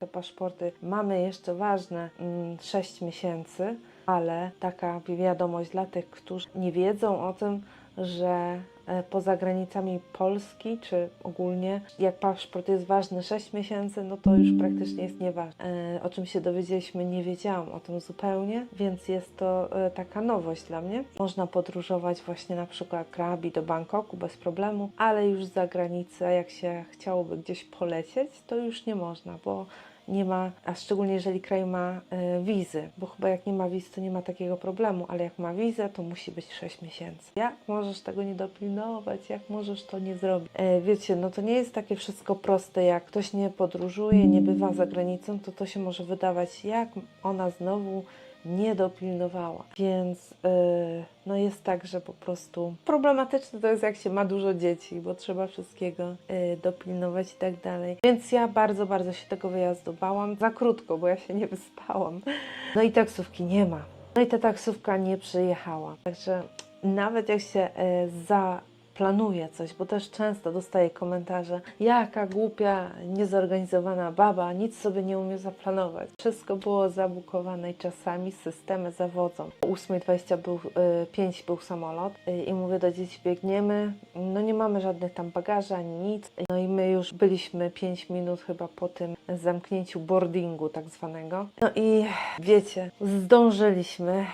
te paszporty. Mamy jeszcze ważne mm, 6 miesięcy, ale taka wiadomość dla tych, którzy nie wiedzą o tym, że poza granicami Polski, czy ogólnie, jak paszport jest ważny 6 miesięcy, no to już praktycznie jest nieważne. E, O czym się dowiedzieliśmy, nie wiedziałam o tym zupełnie, więc jest to e, taka nowość dla mnie. Można podróżować właśnie na przykład Krabi do Bangkoku bez problemu, ale już za granicę, jak się chciałoby gdzieś polecieć, to już nie można, bo nie ma, a szczególnie jeżeli kraj ma e, wizy, bo chyba jak nie ma wiz, to nie ma takiego problemu, ale jak ma wizę, to musi być 6 miesięcy. Jak możesz tego nie dopilnować? Jak możesz to nie zrobić? E, wiecie, no to nie jest takie wszystko proste, jak ktoś nie podróżuje, nie bywa za granicą, to to się może wydawać, jak ona znowu nie dopilnowała. Więc yy, no jest tak, że po prostu problematyczne to jest jak się ma dużo dzieci, bo trzeba wszystkiego yy, dopilnować i tak dalej. Więc ja bardzo, bardzo się tego wyjazdu bałam. Za krótko, bo ja się nie wyspałam. No i taksówki nie ma. No i ta taksówka nie przyjechała. Także nawet jak się yy, za planuje coś, bo też często dostaję komentarze, jaka głupia, niezorganizowana baba, nic sobie nie umie zaplanować. Wszystko było zabukowane i czasami systemy zawodzą. O 8.20 był, y, 5 był samolot y, i mówię do dzieci, biegniemy, no nie mamy żadnych tam bagaży ani nic. No i my już byliśmy 5 minut chyba po tym zamknięciu boardingu tak zwanego. No i wiecie, zdążyliśmy,